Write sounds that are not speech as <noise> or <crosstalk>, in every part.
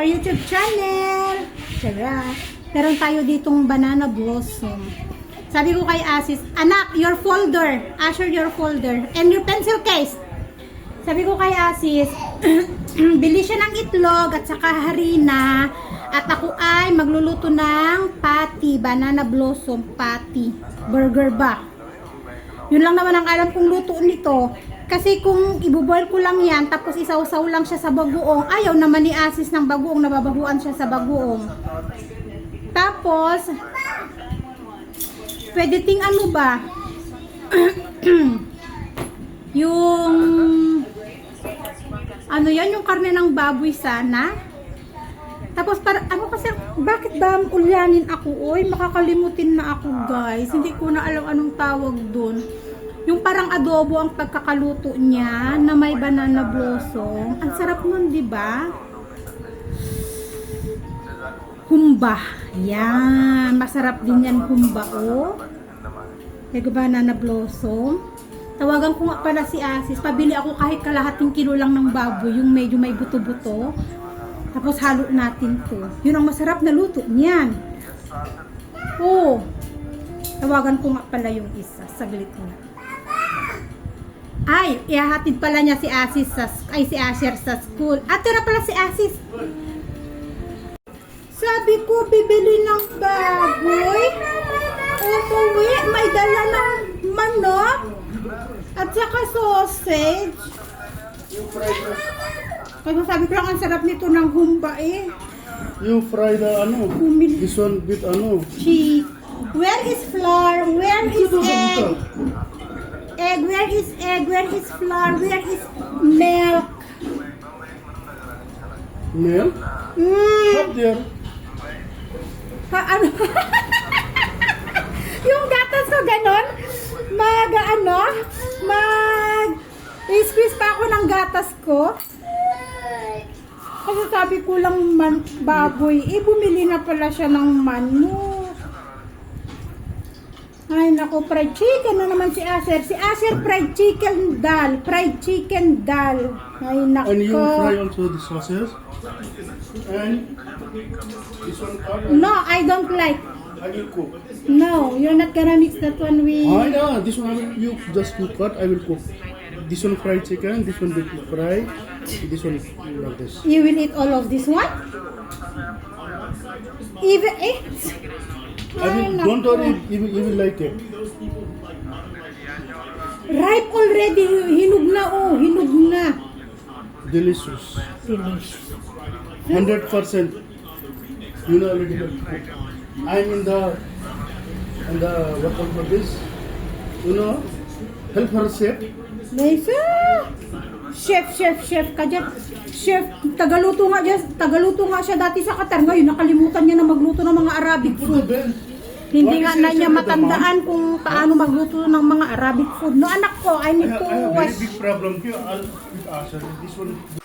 our YouTube channel. Tara. Meron tayo ditong banana blossom. Sabi ko kay Asis, anak, your folder. Asher, your folder. And your pencil case. Sabi ko kay Asis, <clears throat> bili siya ng itlog at saka harina. At ako ay magluluto ng patty, banana blossom patty. Burger ba? Yun lang naman ang alam kong luto nito. Kasi kung ibuboil ko lang yan, tapos isawsaw lang siya sa bagoong, ayaw naman ni Asis ng bagoong, nababahuan siya sa bagoong. Tapos, pwede ting ano ba? <clears throat> yung, ano yan, yung karne ng baboy sana. Tapos para ano kasi bakit ba ulyanin ako? Oy, makakalimutin na ako, guys. Hindi ko na alam anong tawag doon. Yung parang adobo ang pagkakaluto niya na may banana blossom. Ang sarap nun, 'di ba? Humba. Yan, masarap din yan humba, oh. May banana blossom. Tawagan ko nga pala si Asis. Pabili ako kahit kalahating kilo lang ng baboy, yung medyo may buto-buto. Tapos halo natin to. Yun ang masarap na luto niyan. Oh. Tawagan ko nga pala yung isa. Saglit nga. Ay, ihahatid pala niya si Asis sa, ay si Asher sa school. At na pala si Asis. Sabi ko, bibili ng baboy. Umuwi, may dala ng manok. At saka sausage. Kasi sabi ko lang, ang sarap nito ng humba eh. You fry the ano? Bumili. This one with ano? Cheese. Where is flour? Where is egg? Egg, where is egg? Where is flour? Where is milk? Milk? Mm. Up there. Ha, ano? <laughs> yung gatas ko ganon, mag, ano, mag, i-squeeze pa ako ng gatas ko. Kasi sabi ko lang man, baboy, eh bumili na pala siya ng manok. Ay nako, fried chicken na naman si Aser. Si Aser fried chicken dal, fried chicken dal. Ay nako. And you fry also the sauces. And this one cut. No, I don't like. I will cook. No, you're not gonna mix that one with... Ah, yeah, this one I will, you just you cut, I will cook. This one fried chicken, this one will fry, this one like this. You will eat all of this one? Even eh? I mean, don't worry, you will, you will like it. Ripe already. Hinog na oh. Hinog na. Delicious. Delicious. 100%. You know already. I'm in the, in the, what call this? You know, help her chef. Lisa! Chef, chef, chef ka dyan. Chef, tagaluto nga dyan. Tagaluto nga siya dati sa Qatar. Ngayon, nakalimutan niya na magluto ng mga Arabic food. Hindi nga na niya matandaan kung paano magluto ng mga Arabic food. No, anak ko, I need to wash. big problem with Asher. This one.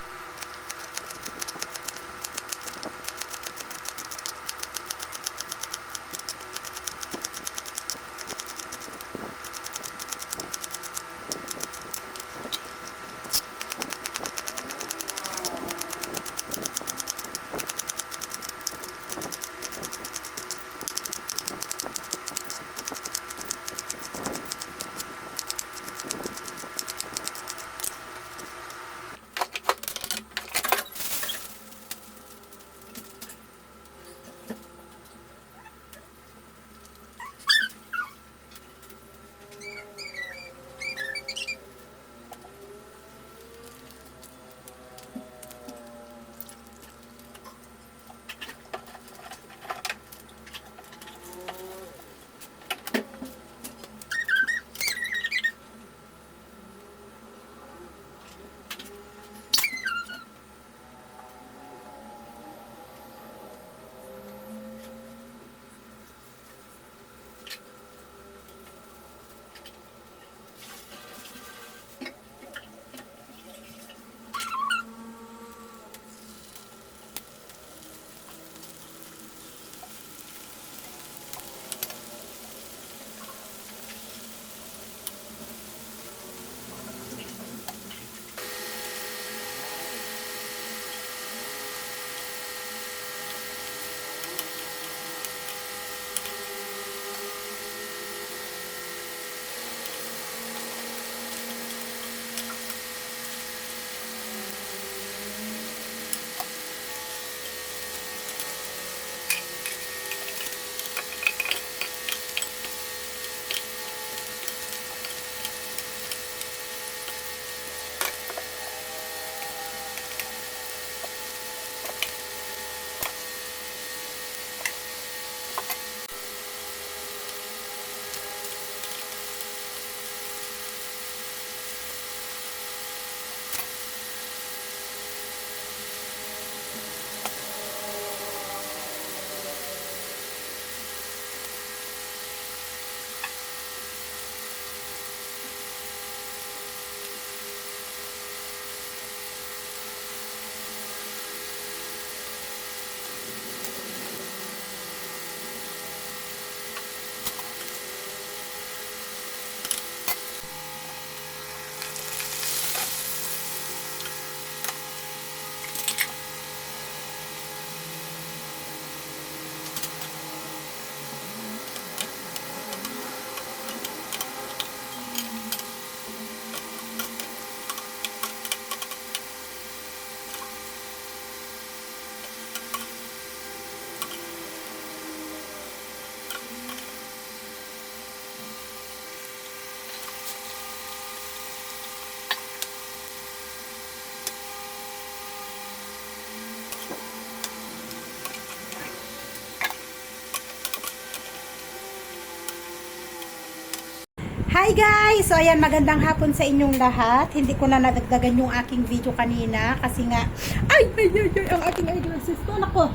Hi guys! So ayan, magandang hapon sa inyong lahat. Hindi ko na nadagdagan yung aking video kanina kasi nga, ay, ay, ay, ay ang aking eyeglasses to, nako.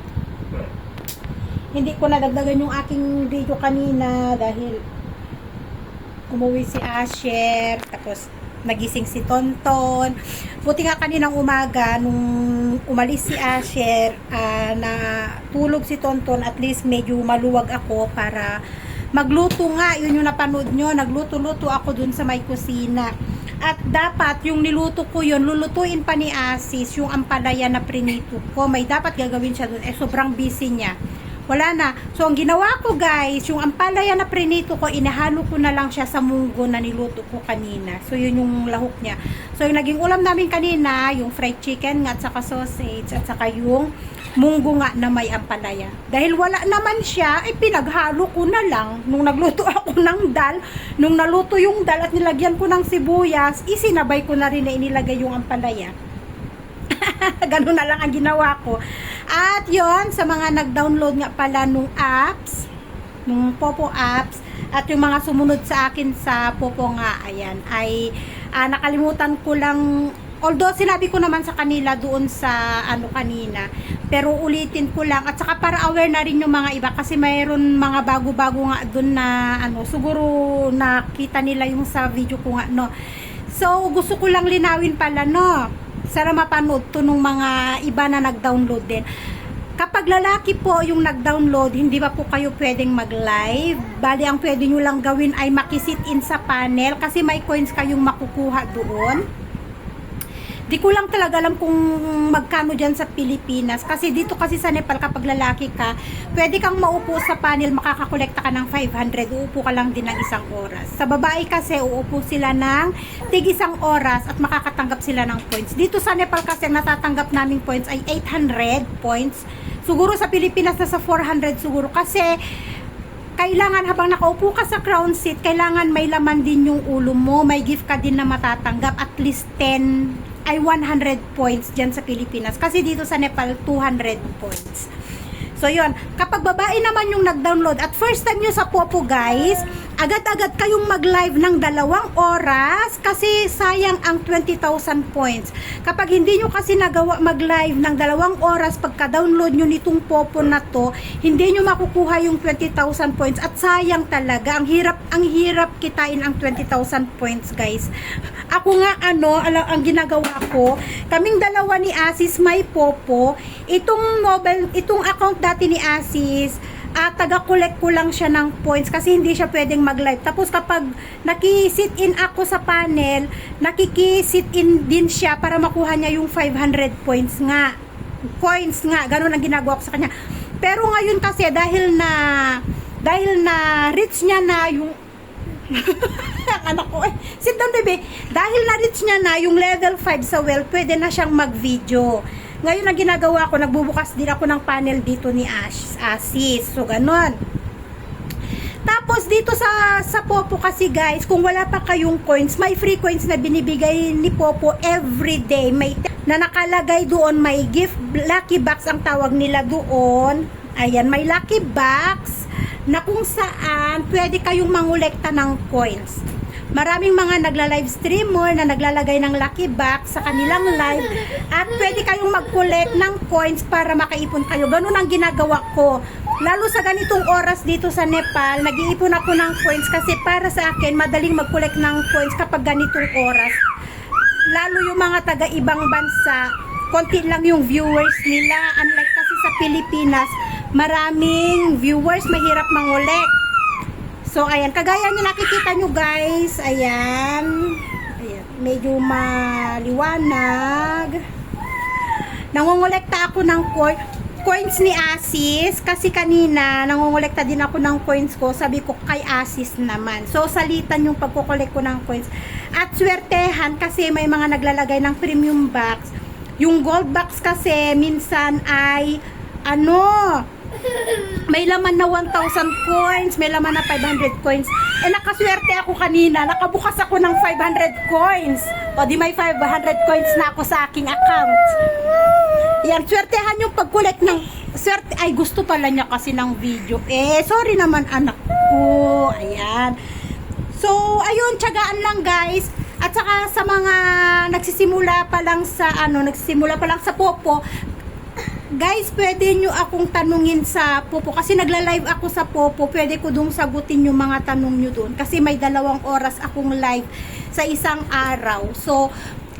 Hindi ko nadagdagan yung aking video kanina dahil umuwi si Asher, tapos nagising si Tonton. Buti nga kaninang umaga, nung umalis si Asher, ah, na tulog si Tonton, at least medyo maluwag ako para magluto nga. Yun yung napanood nyo, nagluto-luto ako dun sa may kusina. At dapat, yung niluto ko yun, lulutuin pa ni Asis, yung ampalaya na prinito ko. May dapat gagawin siya dun. Eh, sobrang busy niya wala na. So, ang ginawa ko guys, yung ampalaya na prinito ko, inahalo ko na lang siya sa munggo na niluto ko kanina. So, yun yung lahok niya. So, yung naging ulam namin kanina, yung fried chicken at saka sausage at saka yung munggo nga na may ampalaya. Dahil wala naman siya, ay pinaghalo ko na lang. Nung nagluto <laughs> ako ng dal, nung naluto yung dal at nilagyan ko ng sibuyas, isinabay ko na rin na inilagay yung ampalaya. <laughs> Ganun na lang ang ginawa ko. At yon sa mga nag-download nga pala nung apps, nung Popo apps, at yung mga sumunod sa akin sa Popo nga, ayan, ay ah, nakalimutan ko lang, although sinabi ko naman sa kanila doon sa ano kanina, pero ulitin ko lang, at saka para aware na rin yung mga iba, kasi mayroon mga bago-bago nga doon na, ano, siguro nakita nila yung sa video ko nga, no. So, gusto ko lang linawin pala, no sana mapanood to nung mga iba na nag-download din. Kapag lalaki po yung nag-download, hindi ba po kayo pwedeng mag-live? Bali, ang pwede nyo lang gawin ay makisit in sa panel kasi may coins kayong makukuha doon. Di ko lang talaga alam kung magkano dyan sa Pilipinas. Kasi dito kasi sa Nepal, kapag lalaki ka, pwede kang maupo sa panel, makakakolekta ka ng 500. Uupo ka lang din ng isang oras. Sa babae kasi, uupo sila ng tig isang oras at makakatanggap sila ng points. Dito sa Nepal kasi, ang natatanggap naming points ay 800 points. Siguro sa Pilipinas, nasa 400 siguro. Kasi, kailangan habang nakaupo ka sa crown seat, kailangan may laman din yung ulo mo, may gift ka din na matatanggap, at least 10 ay 100 points dyan sa Pilipinas. Kasi dito sa Nepal, 200 points. So, yon Kapag babae naman yung nag-download at first time nyo sa Popo, guys, agad-agad kayong mag-live ng dalawang oras kasi sayang ang 20,000 points. Kapag hindi nyo kasi nagawa mag-live ng dalawang oras pagka-download nyo nitong Popo na to, hindi nyo makukuha yung 20,000 points at sayang talaga. Ang hirap, ang hirap kitain ang 20,000 points, guys. Ako nga, ano, ala- ang ginagawa ko, kaming dalawa ni Asis may Popo, itong mobile, itong account dati ni Asis, at taga-collect ko lang siya ng points kasi hindi siya pwedeng mag-live. Tapos kapag naki-sit in ako sa panel, nakiki-sit in din siya para makuha niya yung 500 points nga. Points nga, ganun ang ginagawa ko sa kanya. Pero ngayon kasi dahil na dahil na reach niya na yung <laughs> anak ko eh. Sit down, baby. Dahil na-reach niya na yung level 5 sa well, pwede na siyang mag-video. Ngayon ang ginagawa ko, nagbubukas din ako ng panel dito ni Ash, Asis. So, ganun. Tapos dito sa sa Popo kasi guys, kung wala pa kayong coins, may free coins na binibigay ni Popo every day. May na nakalagay doon, may gift lucky box ang tawag nila doon. Ayan, may lucky box na kung saan pwede kayong mangolekta ng coins. Maraming mga nagla-live streamer na naglalagay ng lucky box sa kanilang live at pwede kayong mag-collect ng coins para makaipon kayo. Ganun ang ginagawa ko. Lalo sa ganitong oras dito sa Nepal, nag-iipon ako ng coins kasi para sa akin, madaling mag-collect ng coins kapag ganitong oras. Lalo yung mga taga-ibang bansa, konti lang yung viewers nila. Unlike kasi sa Pilipinas, maraming viewers, mahirap mangolek. So, ayan. Kagaya nyo nakikita nyo guys. Ayan. Ayan. Medyo maliwanag. Nangongolekta ako ng coin, coins ni Asis. Kasi kanina, nangongolekta din ako ng coins ko. Sabi ko kay Asis naman. So, salitan yung pagkukolek ko ng coins. At swertehan kasi may mga naglalagay ng premium box. Yung gold box kasi minsan ay ano, may laman na 1,000 coins, may laman na 500 coins. Eh, nakaswerte ako kanina, nakabukas ako ng 500 coins. O, di may 500 coins na ako sa aking account. Yan, swertehan yung pag-collect ng, swerte, ay gusto pala niya kasi ng video. Eh, sorry naman anak ko, ayan. So, ayun, tiyagaan lang guys. At saka sa mga nagsisimula pa lang sa ano, nagsisimula pa lang sa popo, guys, pwede nyo akong tanungin sa popo kasi nagla-live ako sa popo. Pwede ko dong sagutin yung mga tanong nyo doon kasi may dalawang oras akong live sa isang araw. So,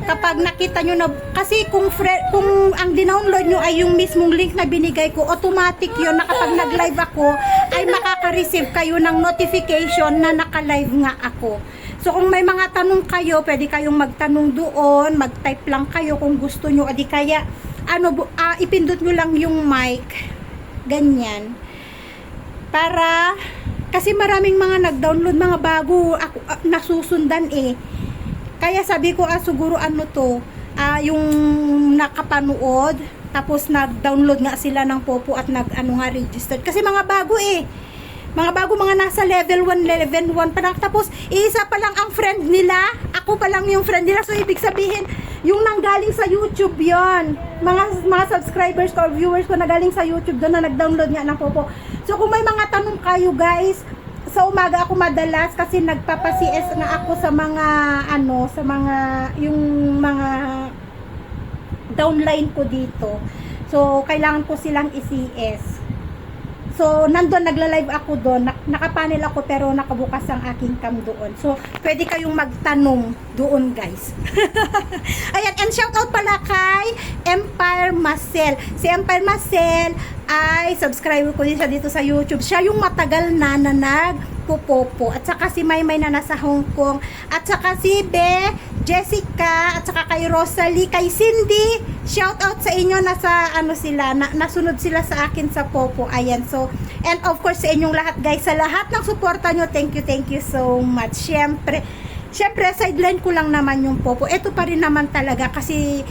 kapag nakita nyo na kasi kung fre- kung ang dinownload nyo ay yung mismong link na binigay ko automatic yun na kapag nag-live ako ay makaka-receive kayo ng notification na naka-live nga ako so kung may mga tanong kayo pwede kayong magtanong doon mag-type lang kayo kung gusto nyo adi kaya ano ah, ipindot nyo lang yung mic ganyan para kasi maraming mga nag-download mga bago ako, ah, nasusundan eh kaya sabi ko, ah, siguro ano to, ah, yung nakapanood, tapos nag-download nga sila ng Popo at nag, ano nga, registered. Kasi mga bago eh. Mga bago, mga nasa level 1, level 1 pa lang. Tapos, isa pa lang ang friend nila. Ako pa lang yung friend nila. So, ibig sabihin, yung nanggaling sa YouTube yon Mga, mga subscribers ko, viewers ko na galing sa YouTube doon na nag-download nga ng Popo. So, kung may mga tanong kayo guys, sa umaga ako madalas kasi nagpapa-CS nga ako sa mga ano, sa mga yung mga downline ko dito. So, kailangan ko silang i-CS. So, nandun, nagla-live ako doon. Nak- nakapanel ako pero nakabukas ang aking cam doon. So, pwede kayong magtanong doon, guys. <laughs> Ayan, and shout out pala kay Empire Marcel. Si Empire Marcel ay subscriber ko din siya dito sa YouTube. Siya yung matagal na na nagpupopo. At saka si Maymay na nasa Hong Kong. At saka si Be, Jessica, at saka kay Rosalie, kay Cindy. Shout out sa inyo nasa ano sila, na, nasunod sila sa akin sa Popo. Ayan. So, and of course sa inyong lahat guys, sa lahat ng suporta nyo, thank you, thank you so much. Syempre, syempre sideline ko lang naman yung Popo. Ito pa rin naman talaga kasi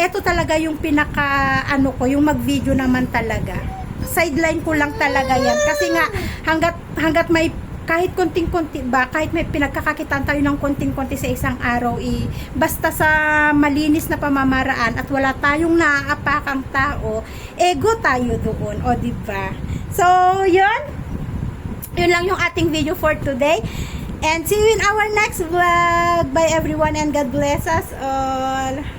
ito talaga yung pinaka ano ko, yung mag-video naman talaga. Sideline ko lang talaga yan kasi nga hanggat hanggat may kahit konting-konti ba, kahit may pinagkakakitaan tayo ng konting-konti sa isang araw, eh, basta sa malinis na pamamaraan at wala tayong naaapakang tao, ego tayo doon, o di ba? So, yun. Yun lang yung ating video for today. And see you in our next vlog. Bye everyone and God bless us all.